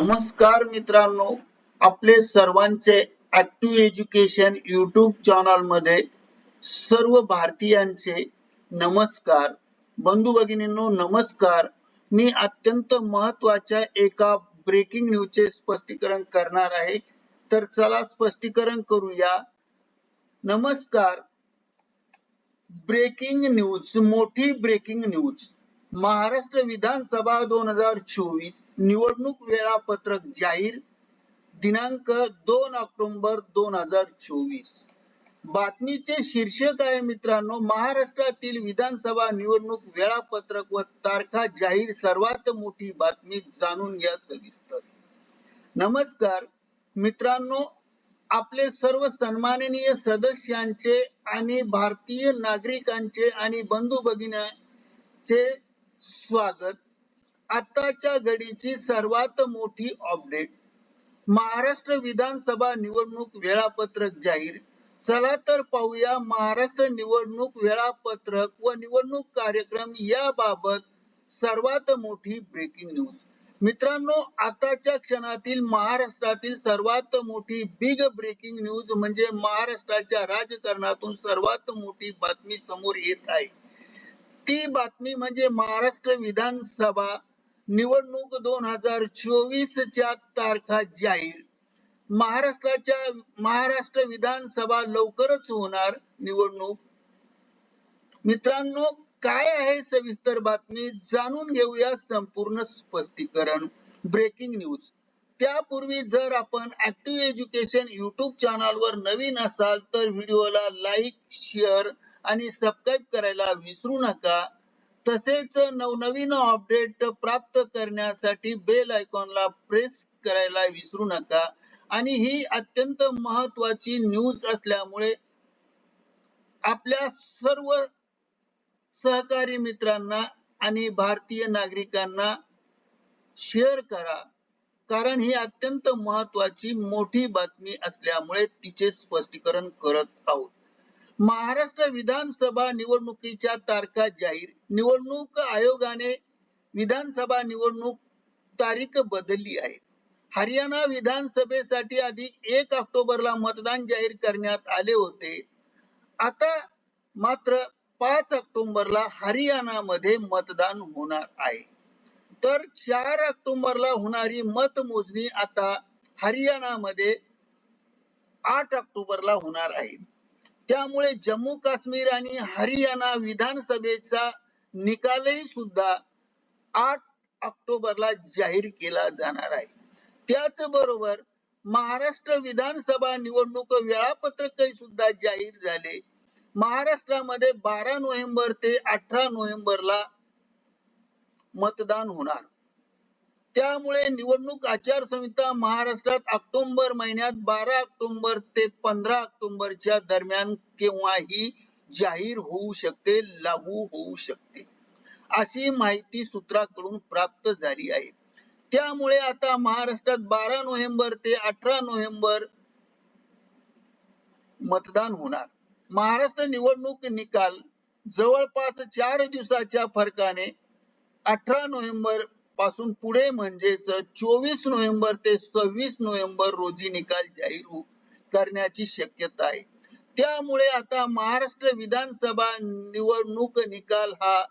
नमस्कार मित्रांनो आपले सर्वांचे ऍक्टिव्ह एज्युकेशन युट्यूब चॅनलमध्ये सर्व भारतीयांचे नमस्कार. बंधू भगिनींनो नमस्कार. मी अत्यंत महत्त्वाच्या एका ब्रेकिंग न्यूजचे स्पष्टीकरण करणार आहे. तर चला स्पष्टीकरण करूया. नमस्कार. ब्रेकिंग न्यूज मोठी ब्रेकिंग न्यूज महाराष्ट्र विधानसभा दोन हजार चोवीस निवडणूक वेळापत्रक जाहीर दिनांक दोन ऑक्टोबर दोन हजार चोवीस. बातमीचे शीर्षक आहे मित्रांनो महाराष्ट्रातील विधानसभा निवडणूक वेळापत्रक व तारखा जाहीर सर्वात मोठी बातमी जाणून घ्या सविस्तर. नमस्कार मित्रांनो आपले सर्व सन्माननीय सदस्यांचे आणि भारतीय नागरिकांचे आणि बंधू भगिनीचे स्वागत. आताच्या घडीची सर्वात मोठी अपडेट. महाराष्ट्र विधानसभा निवडणूक वेळापत्रक जाहीर. चला तर पाहूया महाराष्ट्र निवडणूक वेळापत्रक व निवडणूक कार्यक्रम याबाबत सर्वात मोठी ब्रेकिंग न्यूज मित्रांनो आताच्या क्षणातील महाराष्ट्रातील सर्वात मोठी बिग ब्रेकिंग न्यूज म्हणजे महाराष्ट्राच्या राजकारणातून सर्वात मोठी बातमी समोर येत आहे. ती बातमी म्हणजे महाराष्ट्र विधानसभा निवडणूक दोन हजार चोवीस च्या तारखा जाहीर. महाराष्ट्राच्या महाराष्ट्र विधानसभा लवकरच होणार निवडणूक. मित्रांनो काय आहे सविस्तर बातमी जाणून घेऊया संपूर्ण स्पष्टीकरण. Breaking news. त्यापूर्वी जर आपण ऍक्टिव्ह एज्युकेशन युट्यूब चॅनल वर नवीन असाल तर व्हिडिओला लाईक शेअर आणि सबस्क्राईब करायला विसरू नका. तसेच नवनवीन अपडेट प्राप्त करण्यासाठी बेल आयकॉनला प्रेस करायला विसरू नका. आणि ही अत्यंत महत्वाची न्यूज असल्यामुळे आपल्या सर्व सहकारी मित्रांना आणि भारतीय नागरिकांना शेअर करा. कारण ही अत्यंत महत्वाची मोठी बातमी असल्यामुळे तिचे स्पष्टीकरण करत आहोत. महाराष्ट्र विधानसभा निवडणुकीच्या तारखा जाहीर. निवडणूक आयोगाने विधानसभा निवडणूक तारीख बदलली आहे. हरियाणा विधानसभेसाठी आधी एक ऑक्टोबरला मतदान जाहीर करण्यात आले होते. आता मात्र पाच ऑक्टोबरला हरियाणामध्ये मतदान होणार आहे. तर चार ऑक्टोबरला होणारी मतमोजणी आता हरियाणामध्ये आठ ऑक्टोबरला होणार आहे. त्यामुळे जम्मू काश्मीर आणि हरियाणा विधानसभेचा निकालही सुद्धा आठ ऑक्टोबरला जाहीर केला जाणार आहे. त्याचबरोबर महाराष्ट्र विधानसभा निवडणूक वेळापत्रकही सुद्धा जाहीर झाले. महाराष्ट्रामध्ये बारा नोव्हेंबर ते अठरा नोव्हेंबरला मतदान होणार. त्यामुळे निवडणूक आचारसंहिता महाराष्ट्रात ऑक्टोबर महिन्यात बारा ऑक्टोबर ते पंधरा ऑक्टोबरच्या दरम्यान केव्हाही जाहीर होऊ शकते लागू होऊ शकते. अशी माहिती सूत्राकडून प्राप्त झाली आहे. त्यामुळे आता महाराष्ट्रात बारा नोव्हेंबर ते अठरा नोव्हेंबर मतदान होणार. महाराष्ट्र निवडणूक निकाल जवळपास चार दिवसाच्या फरकाने अठरा नोव्हेंबर पासून पुढे म्हणजेच चोवीस नोव्हेंबर ते सव्वीस नोव्हेंबर रोजी निकाल जाहीर हो- करण्याची शक्यता आहे. त्यामुळे आता महाराष्ट्र विधानसभा निवडणूक निकाल हा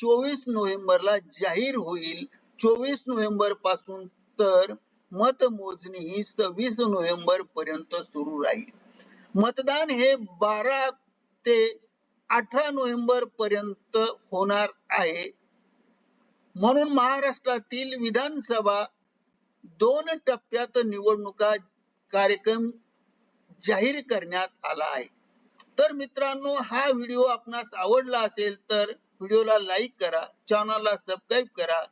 चोवीस नोव्हेंबरला जाहीर होईल. चोवीस नोव्हेंबरपासून तर मतमोजणी ही सव्वीस नोव्हेंबर पर्यंत सुरू राहील. मतदान हे बारा ते अठरा नोव्हेंबर पर्यंत होणार आहे. म्हणून महाराष्ट्रातील विधानसभा दोन टप्प्यात निवडणुका कार्यक्रम जाहीर करण्यात आला आहे. तर मित्रांनो हा व्हिडिओ आपणास आवडला असेल तर व्हिडिओला लाईक करा चॅनलला सबस्क्राईब करा.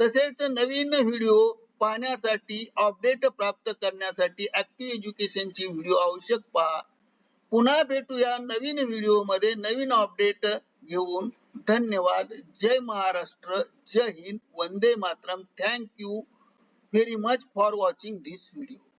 तसेच नवीन व्हिडिओ पाहण्यासाठी अपडेट प्राप्त करण्यासाठी ऍक्टिव्ह एज्युकेशनची व्हिडिओ आवश्यक पहा. पुन्हा भेटूया नवीन व्हिडिओमध्ये नवीन अपडेट घेऊन. धन्यवाद. जय महाराष्ट्र. जय Hind. Vande Mataram. Thank you very much for watching this video